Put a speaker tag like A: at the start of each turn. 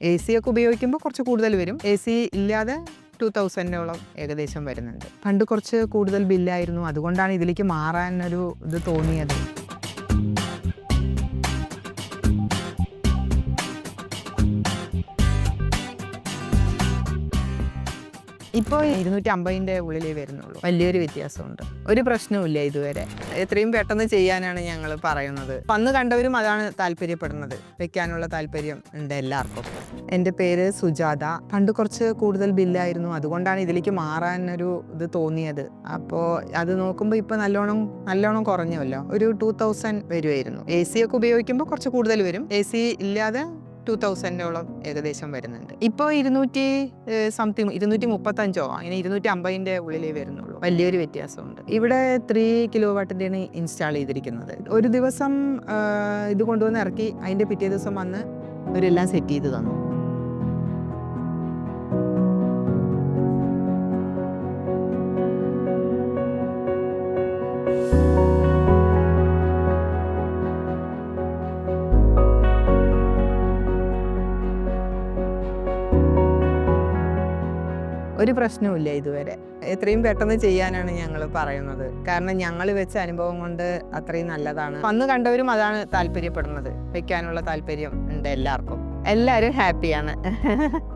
A: A C ഒക്കെ ഉപയോഗിക്കുമ്പോൾ കുറച്ച് കൂടുതൽ വരും. എ സി ഇല്ലാതെ ടു തൗസൻഡോളം ഏകദേശം വരുന്നുണ്ട്. പണ്ട് കുറച്ച് കൂടുതൽ ബില്ലായിരുന്നു അതുകൊണ്ടാണ് ഇതിലേക്ക് മാറാനൊരു ഇത് തോന്നിയത്. ഇപ്പോൾ ഇരുന്നൂറ്റി അമ്പതിന്റെ ഉള്ളിലേ വരുന്നുള്ളൂ. വലിയൊരു വ്യത്യാസമുണ്ട്. ഒരു പ്രശ്നവുമില്ല ഇതുവരെ. എത്രയും പെട്ടെന്ന് ചെയ്യാനാണ് ഞങ്ങൾ പറയുന്നത്. വന്ന് കണ്ടവരും അതാണ് താല്പര്യപ്പെടുന്നത്. വെക്കാനുള്ള താല്പര്യം ഉണ്ട് എല്ലാവർക്കും. എന്റെ പേര് സുജാത. പണ്ട് കുറച്ച് കൂടുതൽ ബില്ലായിരുന്നു. അതുകൊണ്ടാണ് ഇതിലേക്ക് മാറാനൊരു ഇത് തോന്നിയത്. അപ്പോൾ അത് നോക്കുമ്പോൾ ഇപ്പോൾ നല്ലോണം നല്ലോണം കുറഞ്ഞല്ലോ. ഒരു ടൂ തൗസൻഡ് വരുമായിരുന്നു എ സി ഒക്കെ ഉപയോഗിക്കുമ്പോൾ കുറച്ച് കൂടുതൽ വരും. എ സി ഇല്ലാതെ ടു തൗസൻഡോളം ഏകദേശം വരുന്നുണ്ട്. ഇപ്പോൾ ഇരുന്നൂറ്റി സംതിങ് ഇരുന്നൂറ്റി മുപ്പത്തഞ്ചോ അങ്ങനെ ഇരുന്നൂറ്റി അമ്പതിന്റെ ഉള്ളിലേ വരുന്നുള്ളൂ. വലിയൊരു വ്യത്യാസമുണ്ട്. ഇവിടെ ത്രീ കിലോ വാട്ടിന്റെയാണ് ഇൻസ്റ്റാൾ ചെയ്തിരിക്കുന്നത്. ഒരു ദിവസം ഇത് കൊണ്ടുവന്ന് ഇറക്കി അതിന്റെ പിറ്റേ ദിവസം വന്ന് ഇവരെല്ലാം സെറ്റ് ചെയ്ത് തന്നു. ഒരു പ്രശ്നവുമില്ല ഇതുവരെ. എത്രയും പെട്ടെന്ന് ചെയ്യാനാണ് ഞങ്ങൾ പറയുന്നത്. കാരണം ഞങ്ങൾ വെച്ച അനുഭവം കൊണ്ട് അത്രയും നല്ലതാണ്. വന്ന് കണ്ടവരും അതാണ് താല്പര്യപ്പെടുന്നത്. വെക്കാനുള്ള താല്പര്യം ഉണ്ട് എല്ലാവർക്കും. എല്ലാവരും ഹാപ്പിയാണ്.